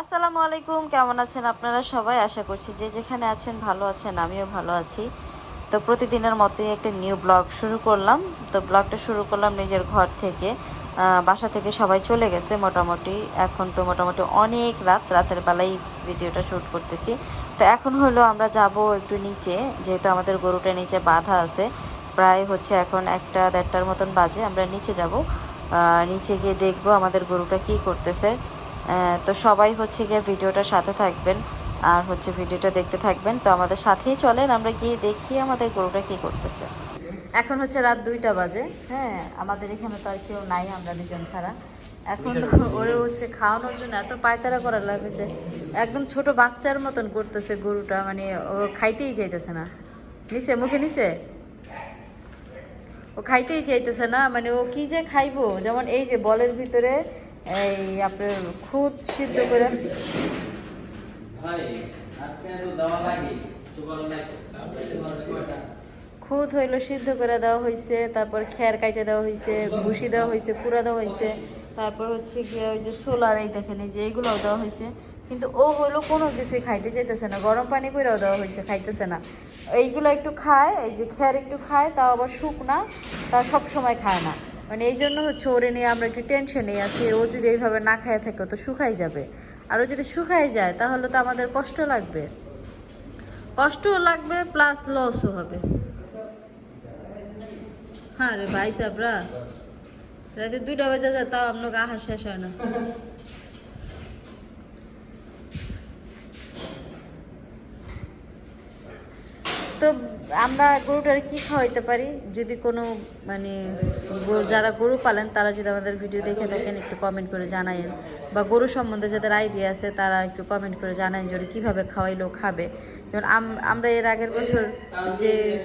আসসালামু আলাইকুম, কেমন আছেন আপনারা সবাই? আশা করছি যে যেখানে আছেন ভালো আছেন, আমিও ভালো আছি। তো প্রতিদিনের মতোই একটা নিউ ব্লগ শুরু করলাম। তো ব্লগটা শুরু করলাম নিজের ঘর থেকে। বাসা থেকে সবাই চলে গেছে মোটামুটি। এখন তো মোটামুটি অনেক রাত, রাতের বেলায় ভিডিওটা শ্যুট করতেছি। তো এখন হলো আমরা যাব একটু নিচে, যেহেতু আমাদের গরুটা নিচে বাঁধা আছে। প্রায় হচ্ছে এখন একটা দেড়টার মতন বাজে, আমরা নিচে যাব। নিচে গিয়ে দেখব আমাদের গরুটা কি করতেছে। তো সবাই হচ্ছে গিয়ে ভিডিওটার সাথে থাকবেন আর হচ্ছে ভিডিওটা দেখতে থাকবেন। তো আমাদের সাথেই চলেন আমরা গিয়ে দেখি আমাদের গরুটা কি করতেছে। এখন হচ্ছে রাত দুইটা বাজে। হ্যাঁ আমাদের এখানে তো আর কেউ নাই আমরা দুজন ছাড়া। এখন ওরে হচ্ছে খাওয়ানোর জন্য এত পায়তারা করা লাগছে একদম ছোট বাচ্চার মতন করতেছে গরুটা মানে ও খাইতেই চাইতেছে না। নিছে মুখে নিছে ও খাইতেই চাইতেছে না মানে ও কি যে খাইবো? যেমন এই যে বলের ভিতরে এই আপনার খুদ সিদ্ধ করে। খুদ হইল সিদ্ধ করে দেওয়া হয়েছে তারপর খের কাইটে দেওয়া হয়েছে ভুসি দেওয়া হয়েছে কুড়া দেওয়া হয়েছে তারপর হচ্ছে গিয়ে ওই যে সোলার এই দেখেন এই যে এইগুলোও দেওয়া হয়েছে কিন্তু ও হইল কোনো কিছুই খাইতে চাইতেছে না গরম পানি করেও দেওয়া হয়েছে খাইতেছে না। এইগুলো একটু খায় এই যে খের একটু খায় তাও আবার শুকনা তা সব সময় খায় না। মানে এই জন্য হচ্ছে ওরে নিয়ে আমরা একটু টেনশনে আছি, ও যদি এইভাবে না খায় থাকে তো শুকাই যাবে। আর ও যদি শুকাই যায়, তাহলে তো আমাদের কষ্ট লাগবে। কষ্টও লাগবে প্লাস লসও হবে। হ্যাঁ রে ভাই সাবরা রাতে দুইটা বাজে যায় তাও আপনাকে আহার শেষ হয় না। তো আমরা গরুটার কি খাওয়াইতে পারি? যদি কোনো মানে যারা গরু পালেন তারা যদি আমাদের ভিডিও দেখে থাকেন একটু কমেন্ট করে জানায়েন। বা গরু সম্বন্ধে যাদের আইডিয়া আছে তারা একটু কমেন্ট করে জানান যে ওরা কীভাবে খাওয়াইলেও খাবে। যেমন আম- আমরা এর আগের বছর যে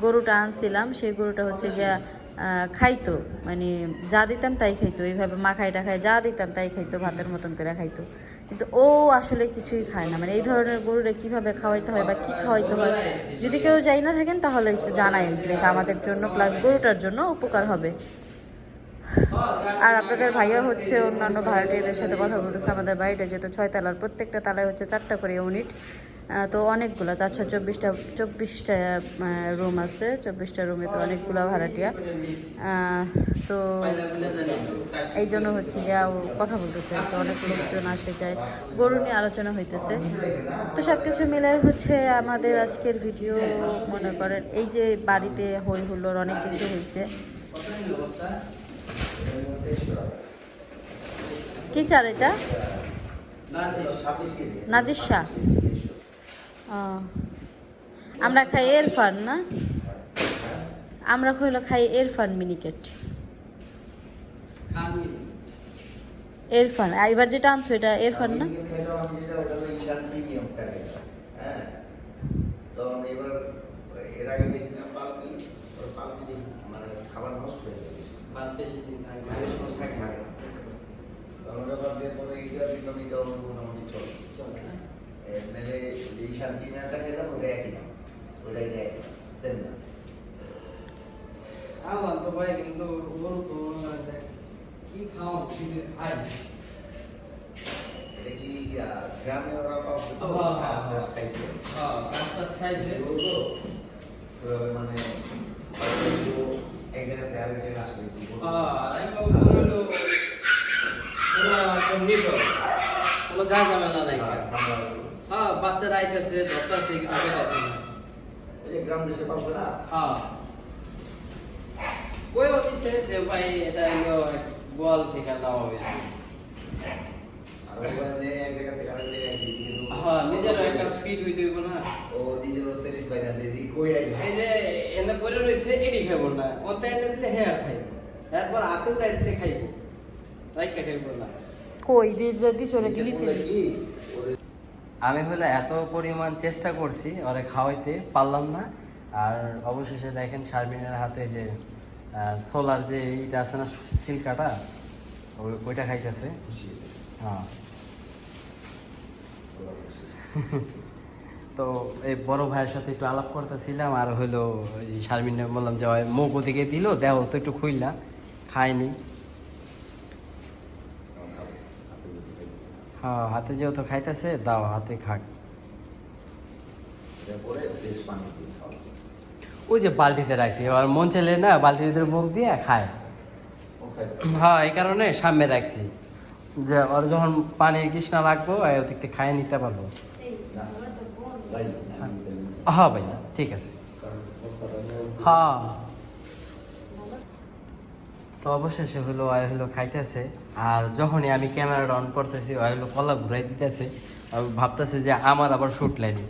গরুটা আনছিলাম সেই গরুটা হচ্ছে আহ, খাইতো। মানে যা দিতাম তাই খাইতো। এইভাবে মাখাই টাখায় যা দিতাম তাই খাইতো ভাতের মতন করে খাইতো। কিন্তু ও আসলে কিছুই খায় না। মানে এই ধরনের গরুরে কীভাবে খাওয়াইতে হয় বা কি খাওয়াইতে হয়, যদি কেউ যাই না থাকেন তাহলে একটু জানাই প্লিজ আমাদের জন্য প্লাস গরুটার জন্য উপকার হবে। আর আপনাদের ভাইয়া হচ্ছে অন্যান্য ভাড়াটিয়াদের সাথে কথা বলতেছে। আমাদের বাড়িটা যেহেতু ছয় তালার প্রত্যেকটা তালায় হচ্ছে চারটা করে ইউনিট তো অনেকগুলো চারশো চব্বিশটা চব্বিশটা রুম আছে চব্বিশটা রুমে তো অনেকগুলো ভাড়াটিয়া। তো এই জন্য হচ্ছে যা ও কথা বলতেছে তো অনেক লোকজন আসে যায়। গরু নিয়ে আলোচনা হইতেছে। তো সব কিছু মিলে হচ্ছে আমাদের আজকের ভিডিও মনে করেন এই যে বাড়িতে হই হুল্লোড় অনেক কিছু হয়েছে কি চাল এটা? নাজির শাহ। আমরা খাই এরফান না? আমরা হইল খাই এরফান মিনিকেট। এরফান এবার যেটা আনছো এটা এরফান না? হ্যাঁ। মানে হয়ে বাদ দিয়ে পরে এইটা দিলাম মোটামুটি চলে চলে না নাহলে এই শান্তি নাটা খেতাম ওটা একই দাম। ওটা এটা একই সেম দাম। আল্লাহ তো ভাই কিন্তু গরু তো কি খাওয়া কিছু এটা কি গ্রামে ওরা পাচ্ছে তো ঘাস টাস খাইছে। হ্যাঁ গাছ টাছ খাইছে। গরু তো তো মানে এক জায়গা আরেক জায়গায় আসলে হ্যাঁ আর আমি বাবু ওরা একদম নির্ভর কোনো যা ঝামেলা নাই হ্যাঁ, ঠান্ডা গরু। হ্যাঁ আইতেছে ধরতেছে কিছু পেতেছে না এই গ্রাম দেশে না হ্যাঁ ওই বলছে যে ভাই এটা হলো গোয়াল থেকে নেওয়া হয়েছে হ্যাঁ একটা ফিট হইতে হইব না ও স্যাটিসফাইড আছে এদিকে কই এই যে এনে পরে রয়েছে এডি খাইব না ওটা এনে দিলে হেয়ার খাইব এরপর আতে উঠাই দিলে খাইব রাইকা খাইব না কই দিয়ে যদি চলে নিচে আমি হলে এত পরিমাণ চেষ্টা করছি ওরে খাওয়াইতে পারলাম না। আর অবশেষে দেখেন শারমিনের হাতে যে সোলার যে এইটা আছে না সিল্কাটা ওই ওইটা খাইতেছে। হ্যাঁ তো এই বড় ভাইয়ের সাথে একটু আলাপ করতেছিলাম আর হইল শারমিনে বললাম যে মুখ ওদিকে দিল দেহ তো একটু খুইলা। খায়নি হাতে যেহেতু খাইতেছে দাও হাতে খাক। ওই যে বালতিতে রাখছি আর মন চাইলে না বালতির ভিতরে মুখ দিয়ে খায়। হ্যাঁ এই কারণে সামনে রাখছি। যে ওর যখন পানির কৃষ্ণা লাগবো ওদিক থেকে খাইয়ে নিতে পারব। হ্যাঁ ভাই ঠিক আছে। হ্যাঁ। তো অবশেষে হলো আয় হলো খাইতেছে। আর যখনই আমি ক্যামেরাটা অন করতেছি ওই হলো কলা ঘুরাই দিতেছে ভাবতেছে যে আমার আবার শুট লাইনি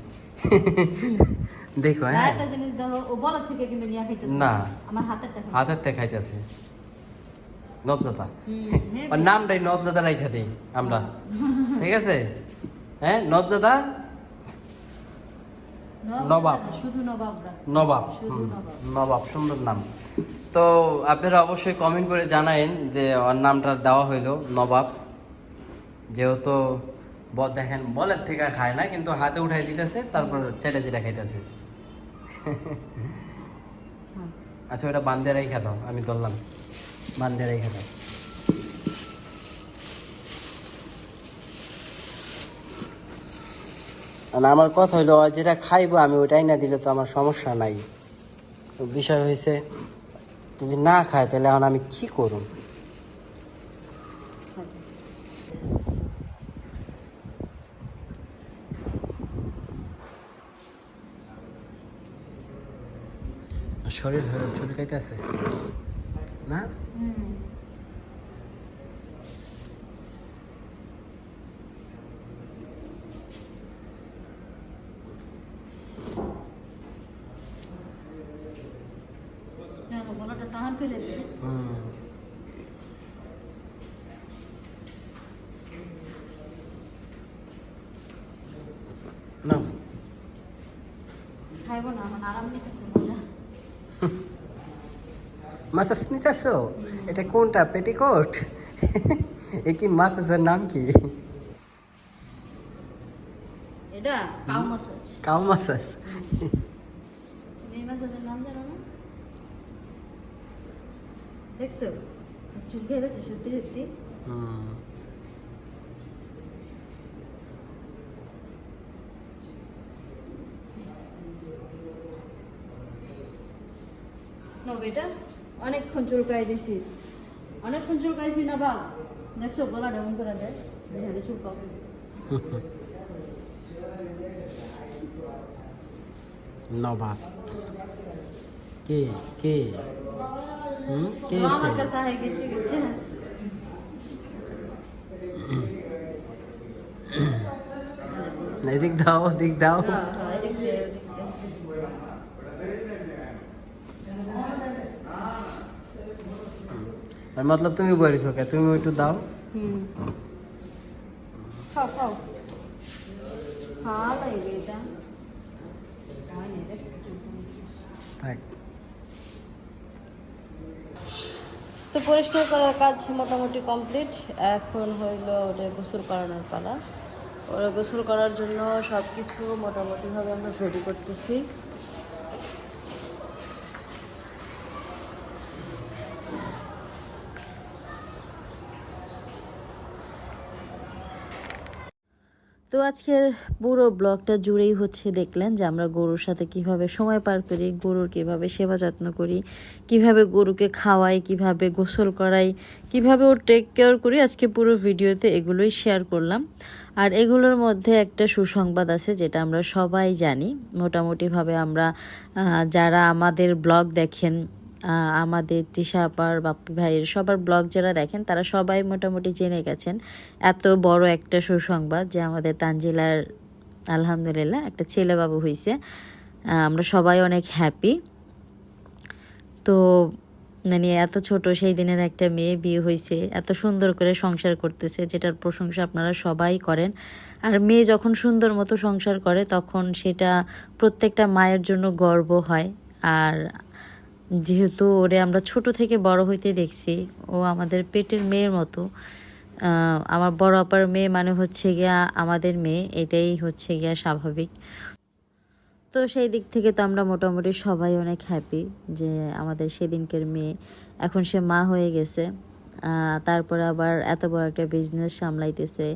দেখো হ্যাঁ। না। হাতের থেকে খাইতেছে। নবজাতা। ওর নামটাই নবজাদা রাইখা দিই আমরা। ঠিক আছে? হ্যাঁ নবজাদা নবাব। নবাব। নবাব। সুন্দর নাম। তো আপনারা অবশ্যই কমেন্ট করে জানাইন যে ওর নামটা দেওয়া হইল নবাব। যেহেতু দেখেন বলের থেকে খায় না কিন্তু হাতে উঠাই দিতেছে তারপর চেটে চেটে খাইতেছে আচ্ছা ওটা বান্ধে রাই দাও আমি ধরলাম। বান্ধে রাই দাও আর আমার কথা হইল যেটা খাইবো আমি ওইটাই না দিলে তো আমার সমস্যা নাই। বিষয় হয়েছে যদি না খায় তাহলে এখন আমি কি করব শরীর হয়ে চুলকাইতে আছে না হ্যাঁ, গলাটা টান করে দিছে হুম না। খাইবো না আমার আরাম নিতেছে মজা। মাসাস নিতেছো? এটা কোনটা পেটিকোট? এ কি মাসাসের নাম কি? এটা কাউ মাসাজ কাউ মাসাস এই মাসাজের নাম জানো না? দেখছ? চুল খেয়েছে সত্যি সত্যি? হুম। এটা? অনেকক্ষণ চুলকাই দিছি অনেকক্ষণ চুলকাইছি না বা? দেখছ গলা ডাউন করে দেয়। যে হাতে চুলকাও। নবাব কে? কে? হুম? কে সে? হয়ে গেছে গেছে। এদিক দাও ওদিক দাও হ্যাঁ হ্যাঁ এদিক দিয়ে ওদিক দিয়ে আর মতলব তুমি বলিস ওকে তুমি একটু দাও। হুম। খাও খাও। ভালো এটা। থাক। তো পরিষ্কার করার কাজ মোটামুটি কমপ্লিট। এখন হইল ওটা গোসল করানোর পালা। ওরা গোসল করার জন্য সব কিছু মোটামুটিভাবে আমরা রেডি করতেছি। তো আজকের পুরো ব্লগটা জুড়েই হচ্ছে দেখলেন যে আমরা গরুর সাথে কীভাবে সময় পার করি, গরুর কীভাবে সেবা যত্ন করি, কীভাবে গরুকে খাওয়াই, কীভাবে গোসল করাই, কীভাবে ওর টেক কেয়ার করি। আজকে পুরো ভিডিওতে এগুলোই শেয়ার করলাম। আর এগুলোর মধ্যে একটা সুসংবাদ আছে যেটা আমরা সবাই জানি। মোটামুটিভাবে আমরা যারা আমাদের ব্লগ দেখেন আমাদের তৃষা আপার বাপ্পি ভাইয়ের সবার ব্লগ যারা দেখেন, তারা সবাই মোটামুটি জেনে গেছেন এত বড় একটা সুসংবাদ যে আমাদের তানজিলার আলহামদুলিল্লাহ একটা ছেলে বাবু হয়েছে আমরা সবাই অনেক হ্যাপি তো মানে এত ছোট সেই দিনের একটা মেয়ে বিয়ে হয়েছে এত সুন্দর করে সংসার করতেছে, যেটার প্রশংসা আপনারা সবাই করেন। আর মেয়ে যখন সুন্দর মতো সংসার করে, তখন সেটা প্রত্যেকটা মায়ের জন্য গর্ব হয়। আর যেহেতু ওরে আমরা ছোট থেকে বড় হইতে দেখছি, ও আমাদের পেটের মেয়ের মতো। আমার বড় আপার মেয়ে মানে হচ্ছে গিয়া আমাদের মেয়ে, এটাই হচ্ছে গিয়া স্বাভাবিক। তো সেই দিক থেকে তো আমরা মোটামুটি সবাই অনেক হ্যাপি যে আমাদের সেদিনকের মেয়ে, এখন সে মা হয়ে গেছে। তারপরে আবার এত বড় একটা বিজনেস সামলাইতেছে।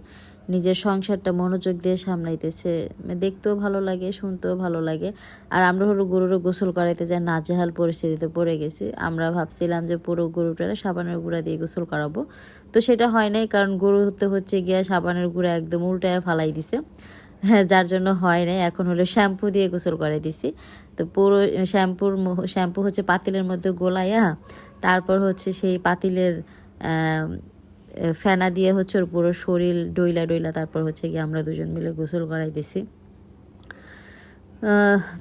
নিজের সংসারটা মনোযোগ দিয়ে সামলাইতেছে। দেখতেও ভালো লাগে, শুনতেও ভালো লাগে। আর আমরা হলো গরুরও গোসল করাইতে যাই, নাজেহাল পরিস্থিতিতে পড়ে গেছি। আমরা ভাবছিলাম যে পুরো গরুটা সাবানের গুঁড়া দিয়ে গোসল করাবো। তো সেটা হয় নাই, কারণ গরু হতে হচ্ছে গিয়া সাবানের গুঁড়া একদম উল্টায় ফালাই দিছে। হ্যাঁ যার জন্য হয় নাই, এখন হলো শ্যাম্পু দিয়ে গোসল করে দিছি। তো পুরো শ্যাম্পুর শ্যাম্পু হচ্ছে পাতিলের মধ্যে গোলাইয়া তারপর হচ্ছে সেই পাতিলের ফেনা দিয়ে হচ্ছে ওর পুরো শরীর ডইলা ডইলা, তারপর হচ্ছে গিয়ে আমরা দুজন মিলে গোসল করাই দিছি।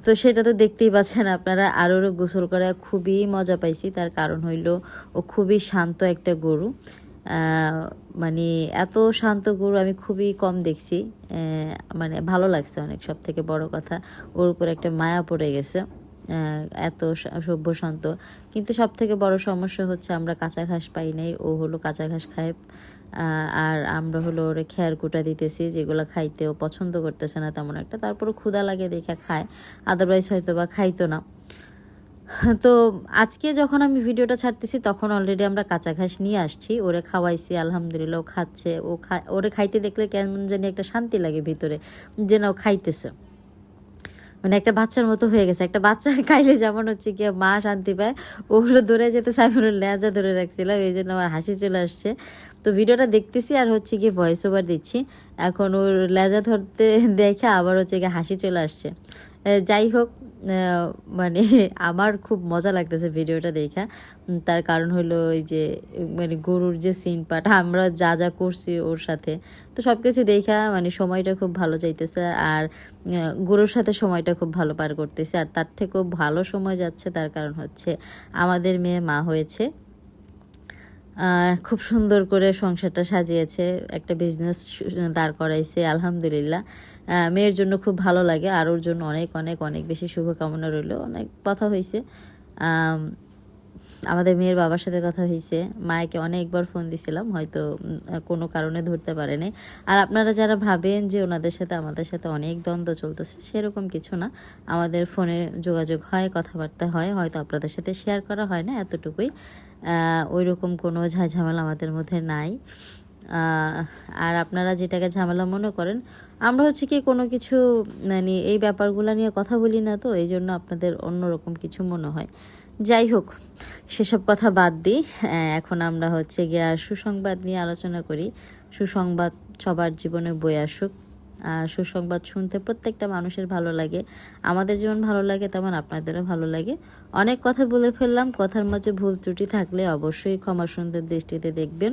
তো সেটা তো দেখতেই পাচ্ছেন আপনারা, আর ওরও গোসল করা খুবই মজা পাইছি। তার কারণ হইল ও খুবই শান্ত একটা গরু। মানে এত শান্ত গরু আমি খুবই কম দেখছি। মানে ভালো লাগছে অনেক সব থেকে বড় কথা। ওর উপর একটা মায়া পড়ে গেছে। এত সভ্য শান্ত। কিন্তু সব থেকে বড় সমস্যা হচ্ছে আমরা কাঁচা ঘাস পাই নাই। ও হলো কাঁচা ঘাস খায়। আর আমরা হলো ওরে খেয়ার কুটা দিতেছি, যেগুলো খাইতে ও পছন্দ করতেছে না তেমন একটা। তারপরে ক্ষুধা লাগে দেখে খায়। আদারওয়াইজ হয়তো বা খাইতো না। তো আজকে যখন আমি ভিডিওটা ছাড়তেছি, তখন অলরেডি আমরা কাঁচা ঘাস নিয়ে আসছি। ওরে খাওয়াইছি, আলহামদুলিল্লাহ ও খাচ্ছে। ও খা, ওরে খাইতে দেখলে কেমন জানি একটা শান্তি লাগে ভিতরে যে না ও খাইতেছে। মানে একটা বাচ্চার মতো হয়ে গেছে। একটা বাচ্চা খাইলে যেমন হচ্ছে গিয়ে মা শান্তি পায়। ওগুলো ধরে যেতে সাইফুরের লেজা ধরে রাখছিলাম এই জন্য আমার হাসি চলে আসছে। তো ভিডিওটা দেখতেছি আর হচ্ছে গিয়ে ভয়েস ওভার দিচ্ছি। এখন ওর লেজা ধরতে দেখে আবার হচ্ছে গিয়ে হাসি চলে আসছে। যাই হোক মানে আমার খুব মজা লাগতেছে ভিডিওটা দেখা। তার কারণ হলো ওই যে মানে গরুর যে সিন পাট আমরা যা যা করছি ওর সাথে। তো সব কিছু দেখা মানে সময়টা খুব ভালো যাইতেছে আর গরুর সাথে সময়টা খুব ভালো পার করতেছে। আর তার থেকেও ভালো সময় যাচ্ছে, তার কারণ হচ্ছে আমাদের মেয়ে মা হয়েছে। খুব সুন্দর করে সংসারটা সাজিয়েছে, একটা বিজনেস দাঁড় করাইছে, আলহামদুলিল্লাহ। মেয়ের জন্য খুব ভালো লাগে, আর ওর জন্য অনেক অনেক অনেক বেশি শুভকামনা রইল। অনেক কথা হয়েছে। আমাদের মেয়ের বাবার সাথে কথা হয়েছে। মায়েকে অনেকবার ফোন দিছিলাম, হয়তো কোনো কারণে ধরতে পারেনি। আর আপনারা যারা ভাবেন যে ওনাদের সাথে, আমাদের সাথে অনেক দ্বন্দ্ব চলতেছে, সেরকম কিছু না। আমাদের ফোনে যোগাযোগ হয়, কথাবার্তা হয়, হয়তো আপনাদের সাথে শেয়ার করা হয় না এতটুকুই। ওই রকম কোনো ঝামেলা আমাদের মধ্যে নাই। আর আপনারা যেটাকে ঝামেলা মনে করেন, আমরা হচ্ছে কি কোনো কিছু মানে এই ব্যাপারগুলো নিয়ে কথা বলি না তো, এই জন্য আপনাদের অন্যরকম কিছু মনে হয়। যাই হোক, সেসব কথা বাদ দিই। এখন আমরা হচ্ছে গিয়া সুসংবাদ নিয়ে আলোচনা করি। সুসংবাদ সবার জীবনে বই আসুক। আর সুসংবাদ শুনতে প্রত্যেকটা মানুষের ভালো লাগে। আমাদের যেমন ভালো লাগে, তেমন আপনাদেরও ভালো লাগে। অনেক কথা বলে ফেললাম। কথার মাঝে ভুল ত্রুটি থাকলে অবশ্যই ক্ষমা সুন্দর দৃষ্টিতে দেখবেন।